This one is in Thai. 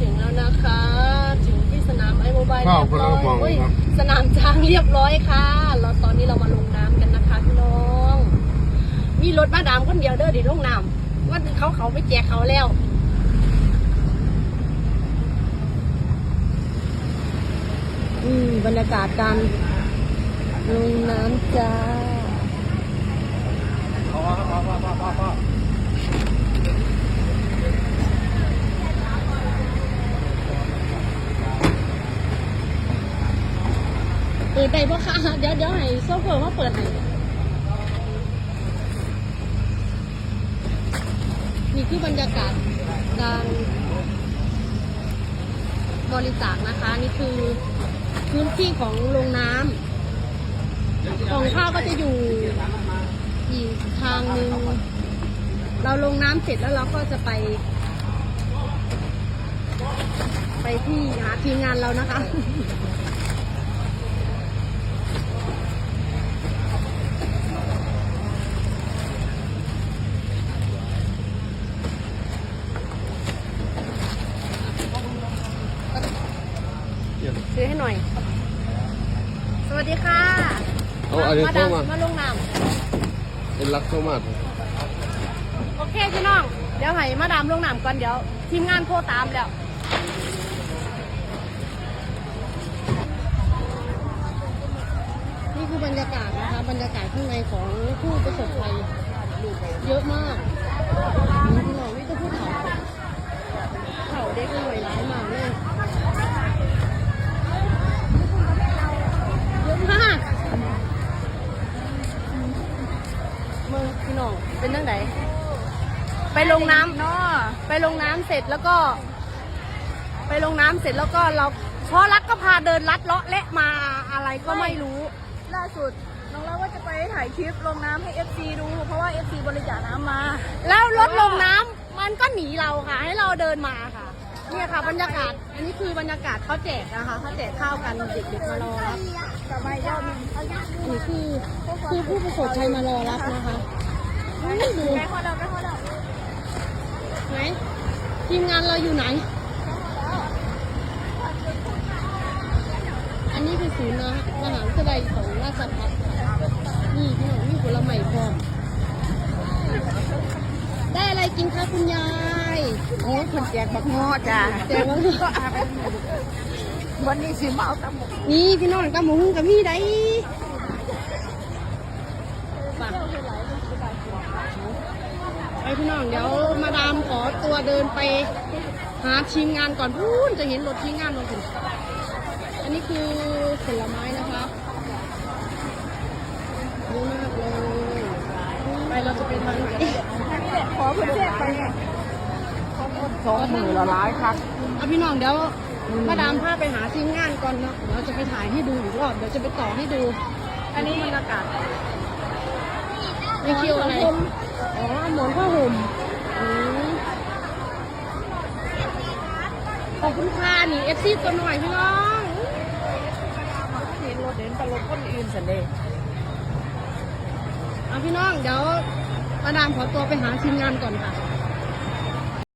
ถึงแล้วนะคะ ถึงที่สนามไอโมบายข้าเรีวยบร้อยกำลังมองเฮ้ยครับสนามช้างเรียบร้อยค่ะเราตอนนี้เรามาลงน้ำกันนะคะพี่น้อง มีรถมาดามคนเดียวเด้อเดี๋ยวลงน้ำว่าเขาเขาไม่แจกเขาแล้วอืมบรรยากาศการลงน้ำจ้า เปิดได้ปะคะเดี๋ยวเดี๋ยวให้โซเฟอร์มาเปิดให้นี่คือบรรยากาศการบริจาคนะคะ นี่คือพื้นที่ของโรงน้ำของข้าวก็จะอยู่อีกทางหนึ่งเราลงน้ำเสร็จแล้วเราก็จะไป ไปที่หาทีมงานเรานะคะ ซื้อให้หน่อย สวัสดีค่ะเอาอันนี้มาเข้าดำมามาลงน้เป็นรักเข้ามาำโอเคพี่น้อง เดี๋ยวให้มาดามลงน้ำก่อนเดี๋ยว ทีมงานโทรตามแล้วนี่คือบรรยากาศนะคะ บรรยากาศข้างในของผู้ประสบภัยเยอะมากนี่พี่น้องนี่จะพูดเขาเขาเด็กหน่วยร้ายมากเลยเยอะมากมึงพี่น้องเป็นเรื่องไหนไป ลงน้ำเนาะไปลงน้ำเสร็จแล้วก็ ไปลงน้ำเสร็จแล้วก็เราเพราะรักก็พาเดินลัดเลาะและมาอะไรก็ไม่รู้ ล่าสุดน้องเล่าว่าจะไปถ่ายคลิปลงน้ำให้ FC ดูเพราะว่า FC บริจาคน้ำมาแล้วรถลงน้ำมันก็หนีเราค่ะ ให้เราเดินมาค่ะ เนี่ยค่ะบรรยากาศ อันนี้คือบรรยากาศเขาแจกนะคะเขาแจกข้าวกันเด็กๆมารอรับกลับมาอีกรอบหนึงนี่คือคือผู้ประสบภัยมารอรับนะคะนี่ดูใกล้ข้อแล้วใกล้ข้อแล้ว ไหนทีมงานเราอยู่ไหน อันนี้คือศูนย์นะมหาวิทยาลัยของราชภัฏนี่พี่น้องนี่ผลไม้พร้อมได้อะไรกินคะคุณยายโอ้ยคนแจกบักงอจ้าแจกบักงอก็อาไปวันนี้สิมาเอาตำหมกนี่พี่น้องกับหมูหุ้งกับพี่ได้ไปไป พี่น้องเดี๋ยวมาดามขอตัวเดินไป หาทีมงานก่อนพูนจะเห็นรถทีมงานมาถึงอันนี้คือผลไม้นะคะเยอะมากเลยไปเราจะไปทางไหนนี่แหละขอเพื่อนแจกไปเนี่ยสองมือละร้ายครับเอาพี่น้องเดี๋ยวมาดามพาไปหาทีมงานก่อนเนาะเดี๋ยวจะไปถ่ายให้ดูอีกรอบเดี๋ยวจะไปต่อให้ดู อันนี้บรรยากาศมีคิวอะไรอ๋อหมอนผ้าห่มอืมขอบคุณค่ะนี่เอฟซีตัวหน่อยพี่น้องเห็นรถเด่นตลกคนอื่นสันเดย์เอาพี่น้องเดี๋ยวมาดามขอตัวไปหาทีมงานก่อนค่ะ